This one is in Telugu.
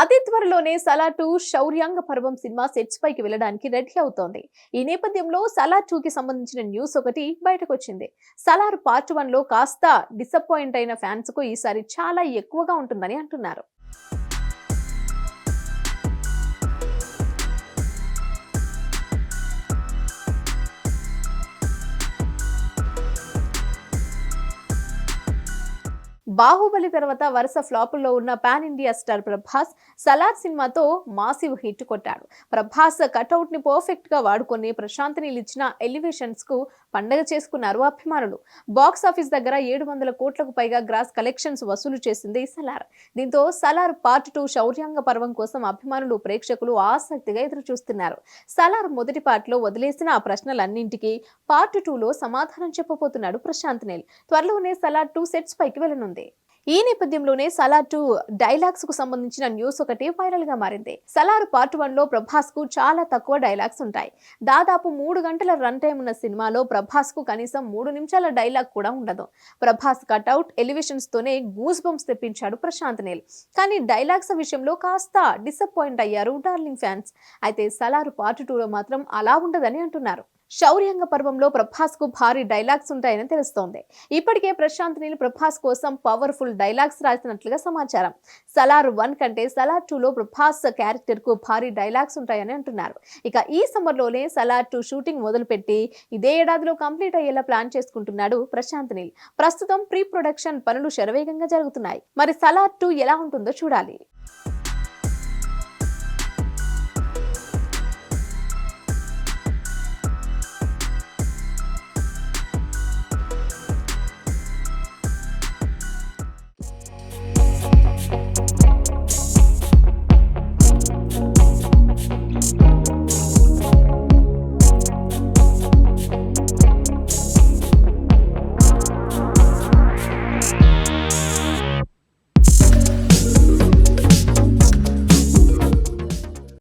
అతి త్వరలోనే సలా టూ శౌర్యాంగ పర్వం సినిమా సెట్స్ పైకి వెళ్ళడానికి రెడీ అవుతోంది. ఈ నేపథ్యంలో సలార్ టూ కి సంబంధించిన న్యూస్ ఒకటి బయటకు వచ్చింది సలార్ పార్ట్ వన్లో కాస్త డిసప్పాయింట్ అయిన ఫ్యాన్స్కు ఈసారి చాలా ఎక్కువగా ఉంటుందని అంటున్నారు. బాహుబలి తర్వాత వరుస ఫ్లాపుల్లో ఉన్న pan India star Prabhas Salaar సినిమాతో మాసివ్ హిట్ కొట్టాడు. ప్రభాస్ కట్అవుట్ని పర్ఫెక్ట్గా వాడుకొని ప్రశాంత్ ఇచ్చిన ఎలివేషన్స్కు పండగ చేసుకున్నారు అభిమానులు. బాక్స్ ఆఫీస్ దగ్గర ఏడు వందల కోట్లకు పైగా గ్రాస్ కలెక్షన్స్ వసూలు చేసింది సలార్. దీంతో సలార్ పార్ట్ టూ శౌర్యాంగ పర్వం కోసం అభిమానులు ప్రేక్షకులు ఆసక్తిగా ఎదురు చూస్తున్నారు సలార్ మొదటి పార్ట్లో వదిలేసిన ఆ ప్రశ్నలన్నింటికీ పార్ట్ టూలో సమాధానం చెప్పబోతున్నాడు ప్రశాంత్ నీల్ త్వరలోనే సలార్ టూ సెట్స్ పైకి వెళ్ళనుంది. ఈ నేపథ్యంలోనే సలార్ టూ డైలాగ్స్కు సంబంధించిన న్యూస్ ఒకటి వైరల్గా మారింది. సలార్ పార్ట్ వన్లో ప్రభాస్కు చాలా తక్కువ డైలాగ్స్ ఉంటాయి. దాదాపు మూడు గంటల రన్ టైం ఉన్న సినిమాలో ప్రభాస్కు కనీసం మూడు నిమిషాల డైలాగ్ కూడా ఉండదు. ప్రభాస్ కట్అవుట్ ఎలివేషన్స్ తోనే గూస్ బంప్స్ తెప్పించాడు ప్రశాంత్ నీల్. కానీ డైలాగ్స్ విషయంలో కాస్త డిసప్పాయింట్ అయ్యారు డార్లింగ్ ఫ్యాన్స్. అయితే సలార్ పార్ట్ టూలో మాత్రం అలా ఉండదని అంటున్నారు. శౌర్యంగ పర్వంలో ప్రభాస్కు భారీ డైలాగ్స్ ఉంటాయని తెలుస్తోంది. ఇప్పటికే ప్రశాంత్ నీల్ ప్రభాస్ కోసం పవర్ఫుల్ డైలాగ్స్ రాసినట్లుగా సమాచారం. సలార్ వన్ కంటే సలార్ టూ లో ప్రభాస్ క్యారెక్టర్కు భారీ డైలాగ్స్ ఉంటాయని అంటున్నారు. ఇక ఈ సమ్మర్లోనే సలార్ టూ షూటింగ్ మొదలుపెట్టి ఇదే ఏడాదిలో కంప్లీట్ అయ్యేలా ప్లాన్ చేసుకుంటున్నాడు ప్రశాంత్ నీల్. ప్రస్తుతం ప్రీ ప్రొడక్షన్ పనులు శరవేగంగా జరుగుతున్నాయి. మరి సలార్ టూ ఎలా ఉంటుందో చూడాలి.